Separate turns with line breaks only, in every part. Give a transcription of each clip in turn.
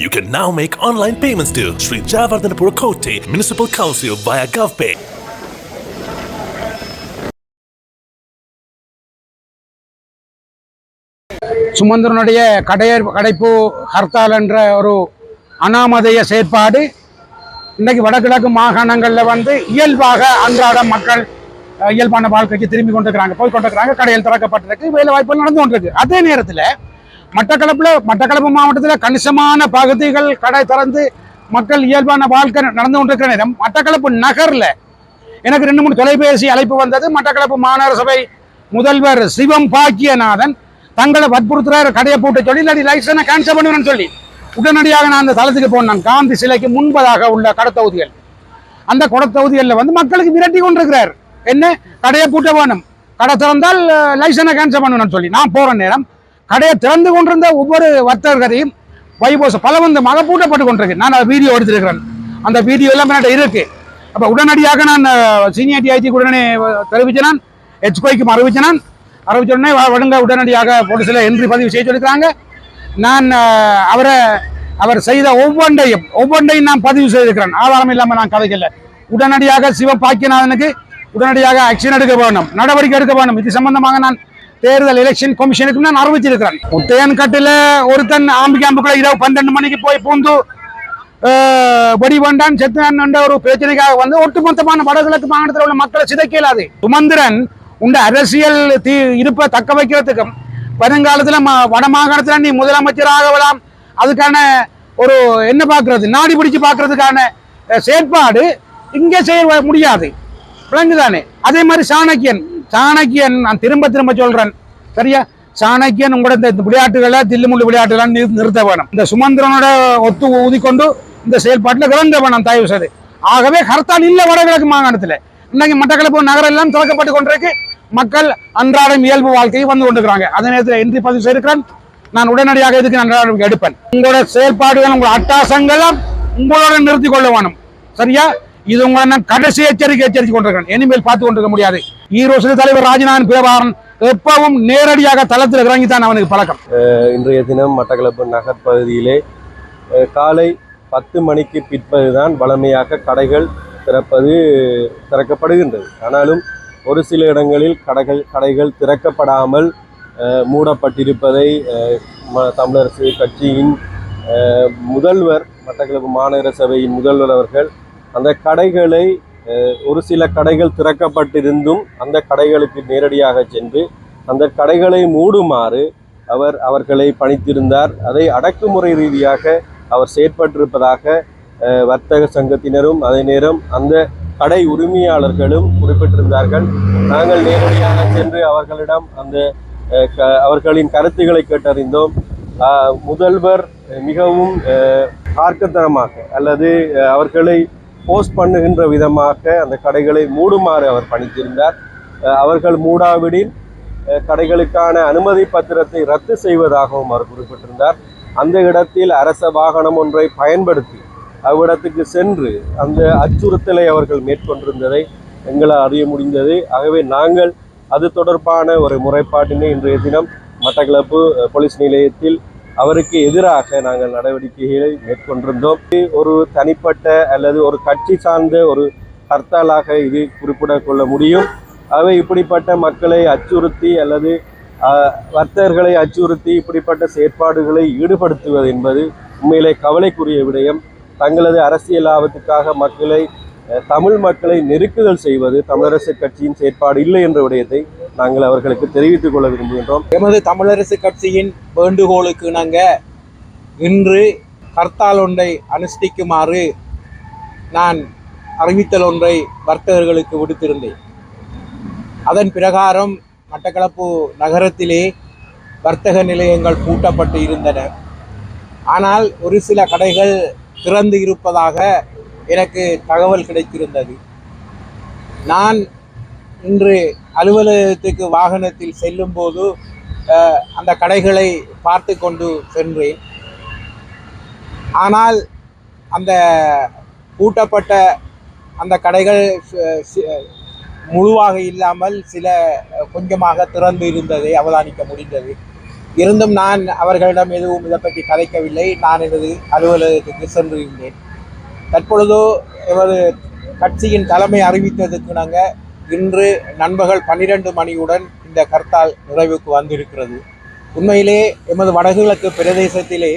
You can now make online payments to Sri Javardhanapura Kotte Municipal Council via GovPay.
சுமந்திரனுடைய Kadaiyar கடைப்பு hartal என்ற ஒரு அனாமதய செயற்பாடு இன்றைக்கு வடகிழக்கு மாகாணங்களில் வந்து இயல்பாக அன்றாட மக்கள் இயல்பான வாழ்க்கைக்கு திரும்பி கொண்டிருக்கிறாங்க. போய் கொண்டிருக்கிறாங்க. கடையில் திறக்கப்பட்டிருக்கு. வேலை வாய்ப்புகள் நடந்து கொண்டிருக்கு. அதே நேரத்தில் மட்டக்களப்பில் மட்டக்களப்பு மாவட்டத்தில் கணிசமான பகுதிகள் கடை திறந்து மக்கள் இயல்பான வாழ்க்கை நடந்து கொண்டிருக்கிற நேரம். மட்டக்களப்பு நகரில் எனக்கு ரெண்டு மூணு தொலைபேசி அழைப்பு வந்தது. மட்டக்களப்பு மாநகர சபை முதல்வர் சிவம் பாக்கியநாதன் தங்களை வற்புறுத்துறாரு கடையை போட்டு சொல்லி இல்லாடி லைசனை கேன்சல் பண்ணுவேன்னு சொல்லி. உடனடியாக நான் அந்த தளத்துக்கு போனேன். காந்தி சிலைக்கு முன்பதாக உள்ள கடத்தொகுதிகள். அந்த கடத்தொகுதிகளில் வந்து மக்களுக்கு விரட்டி கொண்டிருக்கிறார். என்ன? கடையை பூட்ட வேணும். கடை திறந்தால் லைசனை கேன்சல் பண்ணணும்னு சொல்லி. நான் போகிற நேரம் கடையை திறந்து கொண்டிருந்த ஒவ்வொரு வர்த்தகரையும் வைபோச பலவந்தமாக பூட்டப்பட்டு கொண்டிருக்கு. நான் வீடியோ எடுத்திருக்கிறேன். அந்த வீடியோ எல்லாம் என்கிட்ட இருக்கு. அப்போ உடனடியாக நான் சீனியர் டிஐஜி உடனே தெரிவிச்சினான். ஹெச்கோய்க்கும் அறிவிச்சினான் அறிவிச்ச உடனே வழங்க உடனடியாக போலீஸில் என்ட்ரி பதிவு செய்ய சொல்லிக்கிறாங்க நான் அவரை அவர் செய்த ஒவ்வொன்றையும் ஒவ்வொன்றையும் நான் பதிவு செய்திருக்கிறேன். ஆதாரம் இல்லாமல் நான் கதைக்கல. உடனடியாக சிவபாக்கியநாதனுக்கு உடனடியாக ஆக்ஷன் எடுக்க வேணும். நடவடிக்கை எடுக்க வேணும். இது சம்பந்தமாக நான் தேர்தல் எலெக்ஷன் கமிஷனுக்கு நான் அறிவிச்சிருக்கிறேன் முத்தையன் கட்டில ஒருத்தன் ஆம்பி கேம்புக்குள்ள இரவு பன்னெண்டு மணிக்கு போய் பூந்து வெடி வேண்டான் செத்தான் என்ற ஒரு பிரச்சனைக்காக வந்து ஒட்டுமொத்தமான வடகிழக்கு மாநிலத்தில் உள்ள மக்களை சிதைக்க இயலாது சுமந்திரன் உண்ட அரசியல் தீ இருப்பை தக்க வைக்கிறதுக்கும் வருங்காலத்தில் ம வட மாகாணத்தில் நீ முதலமைச்சர் ஆகலாம் அதுக்கான ஒரு என்ன பார்க்கறது நாடி பிடிச்சு பார்க்கறதுக்கான செயற்பாடு இங்கே செய்ய முடியாது. விளங்குதானே அதே மாதிரி சாணக்கியன். சாணக்கியன் நான் திரும்ப திரும்ப சொல்றேன். சரியா? சாணக்கியன் உங்களோட இந்த விளையாட்டுகளை தில்லுமுள்ளு விளையாட்டுகளை நிறு- நிறுத்த வேணும். இந்த சுமந்திரனோட ஒத்து ஊதிக்கொண்டு இந்த செயல்பாட்டில் விளங்க வேணும் தயவு செய்து. ஆகவே ஹர்த்தால் இல்லை வடகிழக்கு மாகாணத்தில். இன்னைக்கு மட்டக்களப்பு நகரம் எல்லாம் திறக்கப்பட்டு கொண்டிருக்கு. மக்கள் அன்றாடம் இயல்பு வாழ்க்கையை வந்து கொண்டிருக்கிறாங்க. அதே நேரத்தில் இன்றி பதிவு செய்திருக்கிறேன். நான் உடனடியாக இதுக்கு நான் நடவடிக்கை எடுப்பேன். உங்களோட செயல்பாடுகள் உங்களோட அட்டாசங்களும் உங்களோட நிறுத்திக் கொள்ள வேணும். சரியா? இது உங்களை நான் கடைசி எச்சரிக்கை எச்சரித்து கொண்டிருக்கிறேன். இனிமேல் பார்த்து கொண்டிருக்க முடியாது. ஈரோடு தலைவர் ராஜநாதன் பிரபாகரன் எப்பவும் நேரடியாக தளத்தில் இறங்கித்தான் அவனுக்கு பழக்கம்.
இன்றைய தினம் மட்டக்களப்பு நகர் பகுதியிலே காலை பத்து மணிக்கு பிற்பதுதான் வழமையாக கடைகள் திறப்பது திறக்கப்படுகின்றது. ஆனாலும் ஒரு சில இடங்களில் கடைகள் கடைகள் திறக்கப்படாமல் மூடப்பட்டிருப்பதை ம- தமிழரசு கட்சியின் முதல்வர் மட்டக்களப்பு மாநகர சபையின் முதல்வர் அவர்கள் அந்த கடைகளை ஒரு சில கடைகள் திறக்கப்பட்டிருந்தும் அந்த கடைகளுக்கு நேரடியாக சென்று அந்த கடைகளை மூடுமாறு அவர் அவர்களை பணித்திருந்தார். அதை அடக்குமுறை ரீதியாக அவர் செயற்பட்டிருப்பதாக வர்த்தக சங்கத்தினரும் அதே நேரம் அந்த கடை உரிமையாளர்களும் குறிப்பிட்டிருந்தார்கள். நாங்கள் நேரடியாக சென்று அவர்களிடம் அந்த க- அவர்களின் கருத்துக்களை கேட்டறிந்தோம். முதல்வர் மிகவும் ஆர்க்கத்தனமாக அல்லது அவர்களை போஸ்ட் பண்ணுகின்ற விதமாக அந்த கடைகளை மூடுமாறு அவர் பணித்திருந்தார். அவர்கள் மூடாவிடில் கடைகளுக்கான அனுமதி பத்திரத்தை ரத்து செய்வதாகவும் அவர் குறிப்பிட்டிருந்தார். அந்த இடத்தில் அரச வாகனம் ஒன்றை பயன்படுத்தி அவ்விடத்துக்கு சென்று அந்த அச்சுறுத்தலை அவர்கள் மேற்கொண்டிருந்ததை எங்களால் அறிய முடிந்தது. ஆகவே நாங்கள் அது தொடர்பான ஒரு முறைப்பாட்டினை இன்றைய தினம் மட்டக்களப்பு போலீஸ் நிலையத்தில் அவருக்கு எதிராக நாங்கள் நடவடிக்கைகளை மேற்கொண்டிருந்தோம். ஒரு தனிப்பட்ட அல்லது ஒரு கட்சி சார்ந்த ஒரு ஹர்த்தாலாக இது குறிப்பிடக்கொள்ள முடியும். அவை இப்படிப்பட்ட மக்களை அச்சுறுத்தி அல்லது வர்த்தகர்களை அச்சுறுத்தி இப்படிப்பட்ட செயற்பாடுகளை ஈடுபடுத்துவது என்பது உண்மையிலே கவலைக்குரிய விடயம். தங்களது அரசியல் லாபத்துக்காக மக்களை தமிழ் மக்களை நெருக்குதல் செய்வது தமிழரசு கட்சியின் செயற்பாடு இல்லை என்ற விடயத்தை நாங்கள் அவர்களுக்கு தெரிவித்துக் கொள்ள விரும்புகின்றோம்.
எமது தமிழரசு கட்சியின் வேண்டுகோளுக்கு இணங்க இன்று ஹர்த்தால் ஒன்றை அனுஷ்டிக்குமாறு நான் அறிவித்தல் ஒன்றை வர்த்தகர்களுக்கு விடுத்திருந்தேன். அதன் பிரகாரம் மட்டக்களப்பு நகரத்திலே வர்த்தக நிலையங்கள் பூட்டப்பட்டு இருந்தன. ஆனால் ஒரு சில கடைகள் திறந்து இருப்பதாக எனக்கு தகவல் கிடைத்திருந்தது. நான் இன்று அலுவலகத்துக்கு வாகனத்தில் செல்லும்போது அந்த கடைகளை பார்த்து கொண்டு சென்றேன். ஆனால் அந்த பூட்டப்பட்ட அந்த கடைகள் முழுவாக இல்லாமல் சில கொஞ்சமாக திறந்து இருந்ததை அவதானிக்க முடிந்தது. இருந்தும் நான் அவர்களிடம் எதுவும் இதை பற்றி கதைக்கவில்லை. நான் எனது அலுவலகத்துக்கு சென்றிருந்தேன். தற்பொழுதோ எமது கட்சியின் தலைமை அறிவித்ததுக்கு நாங்கள் இன்று நண்பகல் பன்னிரண்டு மணியுடன் இந்த கர்த்தால் நிறைவுக்கு வந்திருக்கிறது. உண்மையிலே எமது வடகிழக்கு பிரதேசத்திலே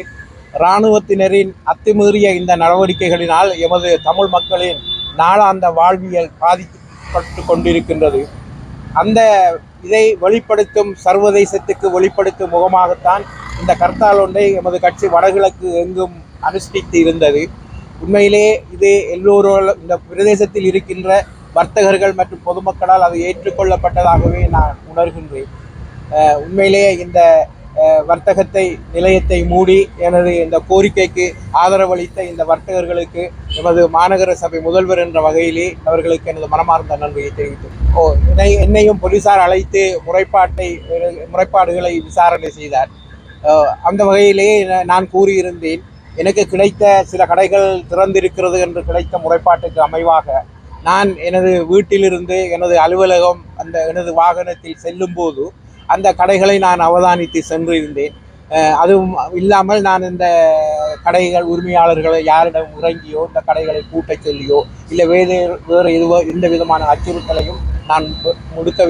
இராணுவத்தினரின் அத்துமீறிய இந்த நடவடிக்கைகளினால் எமது தமிழ் மக்களின் நாளாந்த வாழ்வியல் பாதிக்கப்பட்டு கொண்டிருக்கின்றது. அந்த இதை வெளிப்படுத்தும் சர்வதேசத்துக்கு வெளிப்படுத்தும் முகமாகத்தான் இந்த கர்த்தால் ஒன்றை எமது கட்சி வடகிழக்கு எங்கும் அனுஷ்டித்து இருந்தது. உண்மையிலே இது எல்லோரும் இந்த பிரதேசத்தில் இருக்கின்ற வர்த்தகர்கள் மற்றும் பொதுமக்களால் அது ஏற்றுக்கொள்ளப்பட்டதாகவே நான் உணர்கின்றேன். உண்மையிலேயே இந்த வர்த்தகத்தை நிலையத்தை மூடி எனது இந்த கோரிக்கைக்கு ஆதரவளித்த இந்த வர்த்தகர்களுக்கு எமது மாநகர சபை முதல்வர் என்ற வகையிலே அவர்களுக்கு எனது மனமார்ந்த நன்றியை தெரிவித்தேன் ஓ என்னை என்னையும் போலீசார் அழைத்து முறைப்பாட்டை முறைப்பாடுகளை விசாரணை செய்தார். அந்த வகையிலேயே நான் கூறியிருந்தேன் எனக்கு கிடைத்த சில கடைகள் திறந்திருக்கிறது என்று கிடைத்த முறைப்பாட்டுக்கு அமைவாக நான் எனது வீட்டிலிருந்து எனது அலுவலகம் அந்த எனது வாகனத்தில் செல்லும்போது அந்த கடைகளை நான் அவதானித்து சென்றிருந்தேன். அதுவும் இல்லாமல் நான் இந்த கடைகள் உரிமையாளர்களை யாரிடம் இறங்கியோ இந்த கடைகளை கூட்டச் சொல்லியோ இல்லை வேறு வேறு எதுவோ எந்த விதமான அச்சுறுத்தலையும் நான் முடுக்கவில்லை